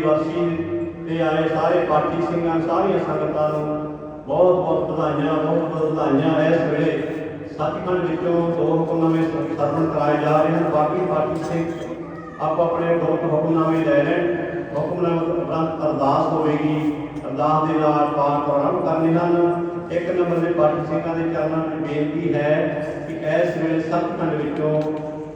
ਵਾਸੀ ਆਏ ਸਾਰੇ ਪਾਠੀ ਸਿੰਘਾਂ ਸਾਰੀਆਂ ਸੰਗਤਾਂ ਨੂੰ ਬਹੁਤ ਬਹੁਤ ਵਧਾਈਆਂ, ਬਹੁਤ ਬਹੁਤ ਵਧਾਈਆਂ। ਇਸ ਵੇਲੇ ਸੱਚਖੰਡ ਵਿੱਚੋਂ ਦੋ ਹੁਕਮਨਾਮੇ ਸ- ਸਰਵਣ ਕਰਾਏ ਜਾ ਰਹੇ ਹਨ। ਬਾਕੀ ਪਾਠੀ ਸਿੰਘ ਆਪੋ ਆਪਣੇ ਦੋ ਹੁਕਮਨਾਮੇ ਲੈ ਲੈਣ। ਹੁਕਮਨਾਮੇ ਉਪਰੰਤ ਅਰਦਾਸ ਹੋਵੇਗੀ। ਅਰਦਾਸ ਦੇ ਨਾਲ ਪਾਠ ਆਰੰਭ ਕਰਨੇ ਹਨ। ਇੱਕ ਨੰਬਰ ਦੇ ਪਾਠੀ ਸਿੰਘਾਂ ਦੇ ਚਰਨਾਂ ਵਿੱਚ ਬੇਨਤੀ ਹੈ ਕਿ ਇਸ ਵੇਲੇ ਸੱਚਖੰਡ ਵਿੱਚੋਂ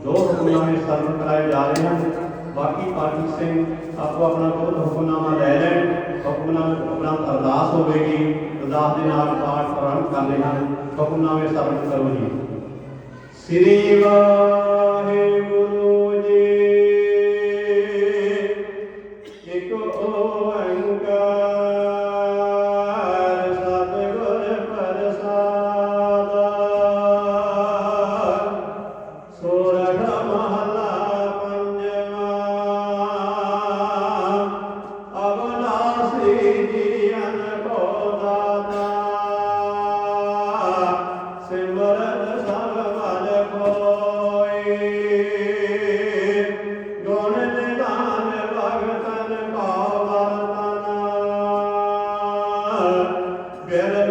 ਦੋ ਹੁਕਮਨਾਮੇ ਸਰਵਣ ਕਰਾਏ ਜਾ ਰਹੇ ਹਨ। ਬਾਕੀ ਪਾਠੀ ਸਿੰਘ ਆਪੋ ਆਪਣਾ ਕੋਈ ਹੁਕਮਨਾਮਾ ਲੈ ਲੈਣ ਹੁਕਮਨਾਮੇ ਉਪਰੰਤ ਅਰਦਾਸ ਹੋਵੇਗੀ ਅਰਦਾਸ ਦੇ ਨਾਲ ਪਾਠ ਆਰੰਭ ਕਰਨੇ ਹਨ ਹੁਕਮਨਾਮੇ ਸਰਵਣ ਕਰੋ ਜੀ ਸ੍ਰੀ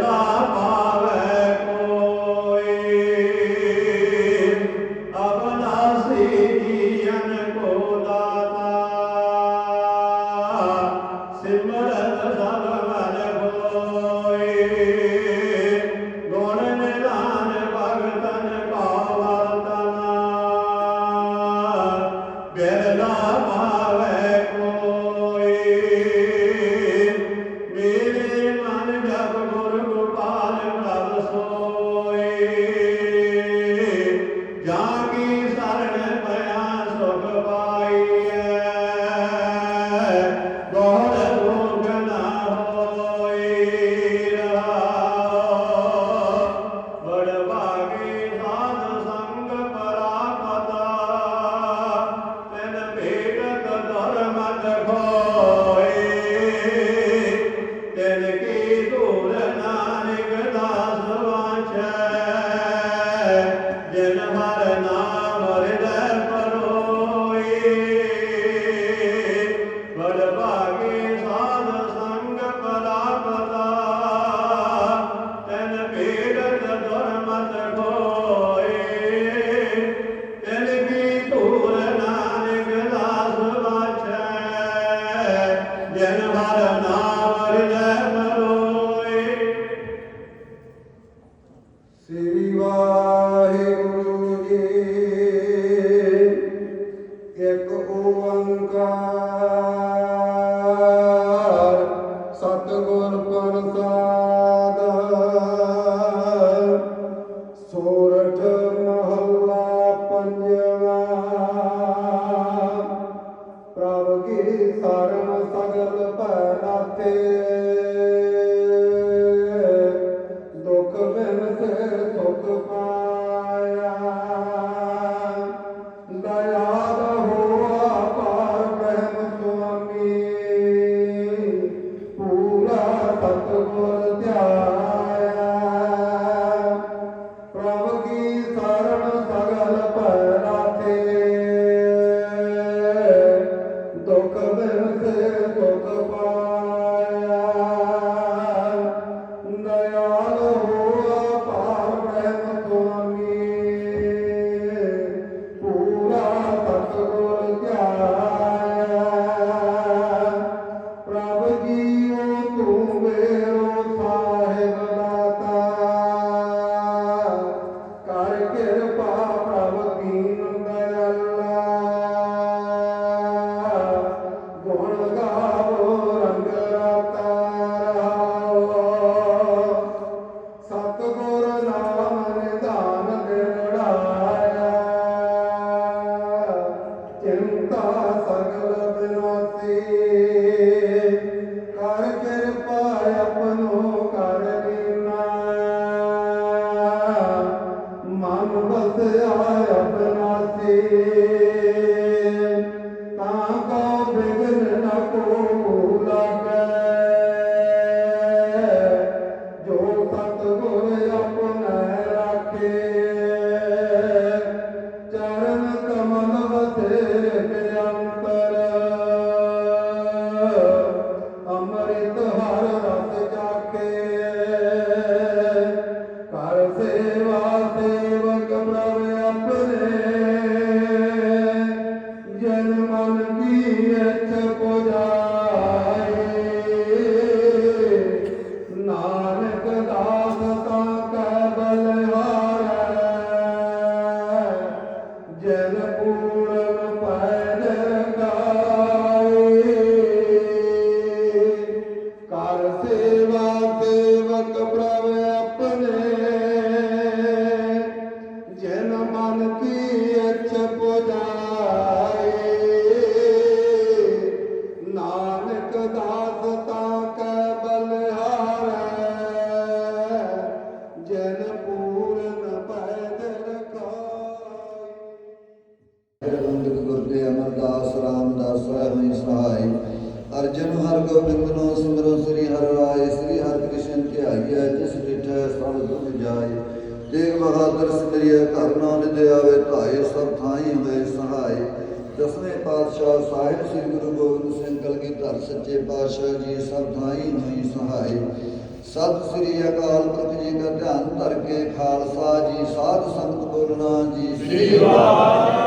Baba. ਸ੍ਰੀ ਵਾਹਿਗੁਰੂ ਜੀ ਇੱਕ ਓੰਕਾਰ ਸਤਿਗੁਰ ਪ੍ਰਸਾਦ ਸੋਰਠ ਮਹੱਲਾ ਪੰਜਵਾ ਪ੍ਰਭ ਕੀ ਸਰਮ ਸਗਲ ਭੈ ਨਾਥੇ ਦੁਖ Krishna of it. ਨਾਨਕ ਗੁਰ ਦੇ ਅਮਰਦਾਸ, ਰਾਮਦਾਸ ਹਰਿ ਸਹਾਈ। ਅਰਜਨ ਹਰ ਗੋਬਿੰਦ ਨਾਮ ਸਿਮਰੋ ਸ੍ਰੀ ਹਰਿ ਰਾਏ, ਸ੍ਰੀ ਹਰਿ ਕ੍ਰਿਸ਼ਨ ਕੇ ਆਗਿਆ ਜਿਸ ਡਿਠੈ ਸਭ ਤੁਮ ਜਾਏ। ਤੇਗ ਬਹਾਦਰ ਸਿਮਰਿਆ ਘਰ ਨਾਨਕ ਆਵੇ ਧਾਏ, ਸਭ ਥਾਈ ਹੋਏ ਸਹਾਈ। ਦਸਵੇਂ ਪਾਤਸ਼ਾਹ ਸਾਹਿਬ ਸ੍ਰੀ ਗੁਰੂ ਗੋਬਿੰਦ ਸਿੰਘ ਕਲਗੀਧਰ ਸੱਚੇ ਪਾਤਸ਼ਾਹ ਜੀ, ਸਭ ਥਾਈ ਹੋਈ ਸਹਾਈ। ਸਤਿ ਸ੍ਰੀ ਅਕਾਲ ਪੁਰਖ ਜੀ ਦਾ ਧਿਆਨ ਧਰ ਕੇ ਖਾਲਸਾ ਜੀ, ਸਾਧ ਸੰਗਤ ਬੋਲਣਾ ਜੀ। ਸ੍ਰੀ ਵਾਹਿਗੁਰੂ।